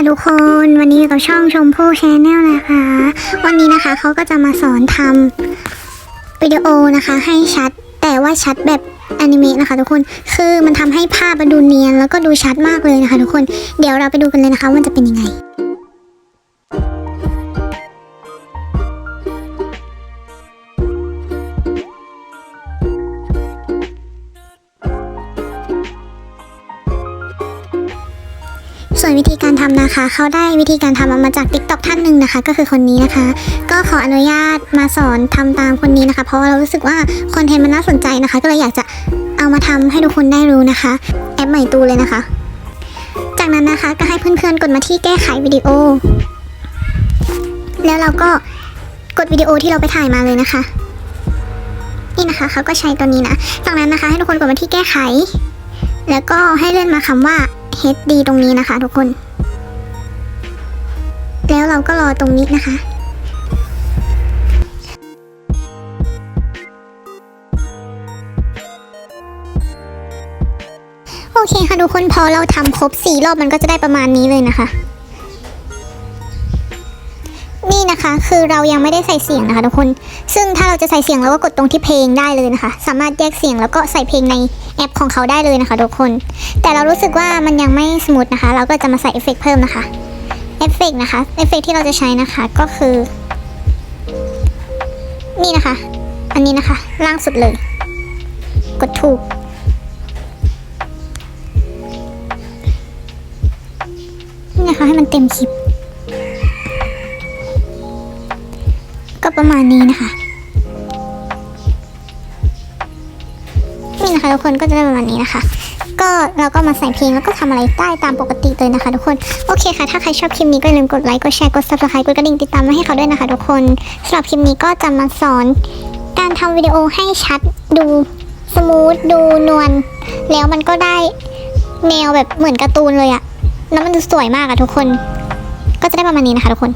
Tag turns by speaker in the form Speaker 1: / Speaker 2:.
Speaker 1: ค่ะทุกคนวันนี้อยู่กับช่องชมพู่ชแนลนะคะ วันนี้นะคะเขาก็จะมาสอนทำวิดีโอนะคะ ให้ชัด แต่ว่าชัดแบบอนิเมะนะคะ ทุกคนคือมันทำให้ภาพมันดูเนียนแล้วก็ดูชัดมากเลยนะคะ ทุกคนเดี๋ยวเราไปดูกันเลยนะคะว่ามันจะเป็นยังไง วนวิธีการทำนะคะ เขาได้วิธีการทำมาจาก t ิ k t o k ท่านหนึ่งนะคะ ก็คือคนนี้นะคะ ก็ขออนุญาตมาสอนทำตามคนนี้นะคะ เพราะว่าเรารู้สึกว่าคอนเทนต์มันน่าสนใจนะคะ ก็เลยอยากจะเอามาทำให้ทุกคนได้รู้นะคะ แอปใหม่ตูเลยนะคะ จากนั้นนะคะก็ให้เพื่อนๆกดมาที่แก้ไขวิดีโอ แล้วเราก็กดวิดีโอที่เราไปถ่ายมาเลยนะคะ นี่นะคะเขาก็ใช้ตัวนี้นะ จากนั้นนะคะให้ทุกคนกดมาที่แก้ไข แล้วก็ให้เลื่อนมาคำว่า HD ตรงนี้นะคะ ทุกคน แล้วเราก็รอตรงนี้นะคะโอเคค่ะทุกคนพอเราทำครบสี่รอบมันก็จะได้ประมาณนี้เลยนะคะ นี่นะคะ คือเรายังไม่ได้ใส่เสียงนะคะทุกคน ซึ่งถ้าเราจะใส่เสียงเราก็กดตรงที่เพลงได้เลยนะคะ สามารถแยกเสียงแล้วก็ใส่เพลงในแอปของเขาได้เลยนะคะทุกคน แต่เรารู้สึกว่ามันยังไม่สมูทนะคะ เราก็จะมาใส่เอฟเฟกต์เพิ่มนะคะเอฟเฟกต์นะคะเอฟเฟกต์ที่เราจะใช้นะคะก็คือ นี่นะคะ อันนี้นะคะ ล่างสุดเลย กดถูกนี่นะคะให้มันเต็มคลิป ประมาณนี้นะคะนี่นะคะทุกคนก็จะได้ประมาณนี้นะคะ ก็เราก็มาใส่เพลงแล้วก็ทำอะไรได้ตามปกติเลยนะคะ ทุกคนโอเคค่ะ ถ้าใครชอบคลิปนี้ก็อย่าลืมกดไลค์กดแชร์กด subscribe กดกระดิ่งติดตามมาให้เขาด้วยนะคะ ทุกคนสำหรับคลิปนี้ก็จะมาสอน การทำวิดีโอให้ชัดดูสมูทดูนวลแล้วมันก็ได้แนวแบบเหมือนการ์ตูนเลยอะแล้วมันดูสวยมากอะทุกคน ก็จะได้ประมาณนี้นะคะทุกคน